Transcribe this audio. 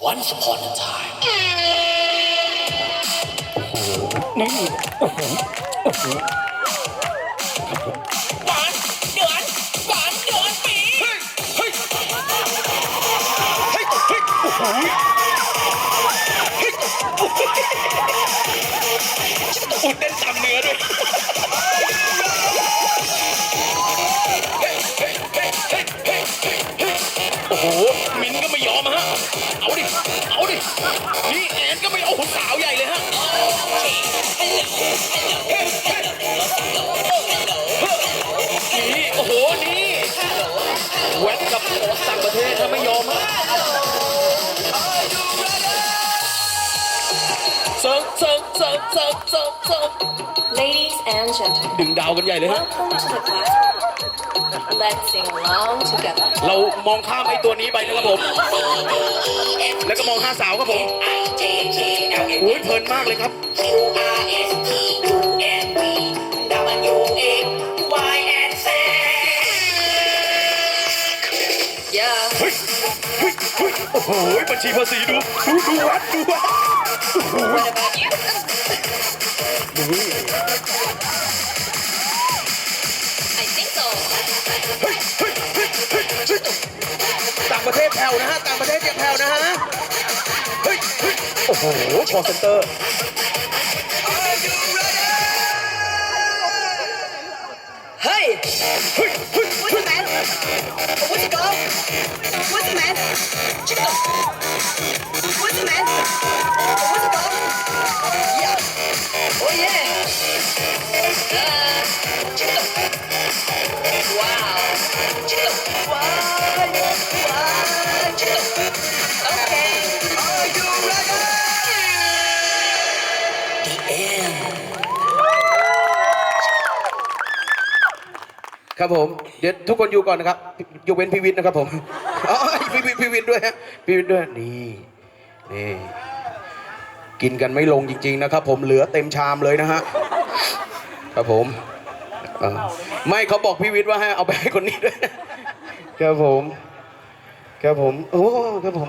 Once upon a time นี่โอ้โหโอ้โหหวานเดือนหวานเดือนปีเฮ้ยเฮ้ยเฮ้ยเฮ้ยโอ้โหเฮ้ยโอ้โหโอ้เต้นตามเนื้อด้วยโอ้โห มินก็ไม่ยอม นี่แอนก็ไม่เอาผมสาวใหญ่เลยฮะนี่โอ้โห นี่แว้นกับโอต่างประเทศถ้าไม่ยอมฮะเซิร์ฟเซิร์ฟเซิร์ฟเซิร์ฟเซิร์ฟเซิร์ฟ Ladies and gentlemen, ดึงดาวกันใหญ่เลยฮะ welcome to the classroom. Let's sing along together. เรามองข้ามไอ้ตัวนี้ไปนะครับผม แล้วก็มองห้าสาวครับผม โอ้ยเพลินมากเลยครับ Yeah. เฮ้ยเฮ้ยเฮ้ยโอ้โหบัญชีภาษีดู ดูดูวัดดูวัดโอ้โห What about you? ดู ประเทศแผ่วนะฮะ ต่างประเทศยังแผ่วนะฮะ เฮ้ยเฮ้ยโอ้โหคอเซ็นเตอร์ Hey, เฮ้ยเฮ้ย what's the man? What's the girl? What's the man? Check it out. ครับผม เดี๋ยวทุกคนอยู่ก่อนนะครับยกเว้นพีวิทย์นะครับผมอ๋อพีวิทย์พีวิทย์ด้วยฮะพีวิทย์ด้วยนี่นี่กินกันไม่ลงจริง ๆ นะครับ ผมเหลือเต็มชามเลยนะฮะครับผมไม่เขาบอกพี่วิทย์ว่าให้เอาไปให้คนนี้ด้วยครับผมครับผมโอ้ครับผม